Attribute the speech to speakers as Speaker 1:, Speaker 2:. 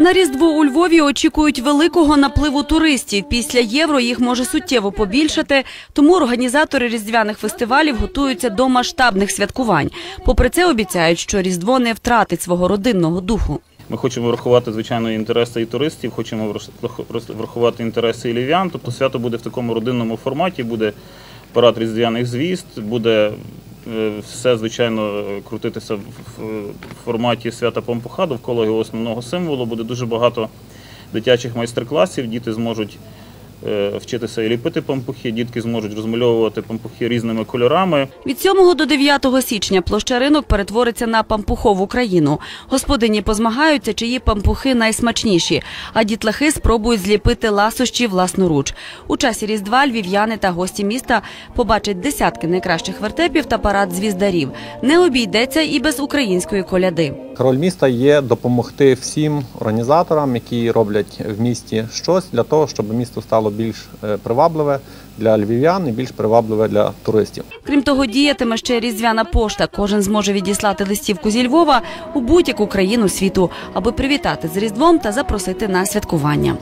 Speaker 1: На Різдво у Львові очікують великого напливу туристів. Після євро їх може суттєво побільшати, тому організатори різдвяних фестивалів готуються до масштабних святкувань. Попри це обіцяють, що Різдво не втратить свого родинного духу.
Speaker 2: Ми хочемо врахувати, звичайно, інтереси і туристів, хочемо врах- врахувати інтереси і львів'ян. Тобто свято буде в такому родинному форматі, буде парад різдвяних звіст, буде все, звичайно, крутитися в форматі свята Пампуха довкола його основного символу. Буде дуже багато дитячих майстер-класів. Діти зможуть е, вчитися і ліпити пампухи, дітки зможуть розмальовувати пампухи різними кольорами.
Speaker 1: Від 7 до 9 січня площа ринок перетвориться на пампухову країну. Господині позмагаються, чиї пампухи найсмачніші, а дітлахи спробують зліпити ласощі власноруч. У часі Різдва львів'яни та гості міста побачать десятки найкращих вертепів та парад звіздарів. Не обійдеться і без української коляди.
Speaker 3: Роль міста є допомогти всім організаторам, які роблять в місті щось для того, щоб місто стало більш е, привабливе для львів'ян і більш привабливе для туристів.
Speaker 1: Крім того, діятиме ще різдвяна пошта. Кожен зможе відіслати листівку зі Львова у будь-яку країну світу, аби привітати з Різдвом та запросити на святкування.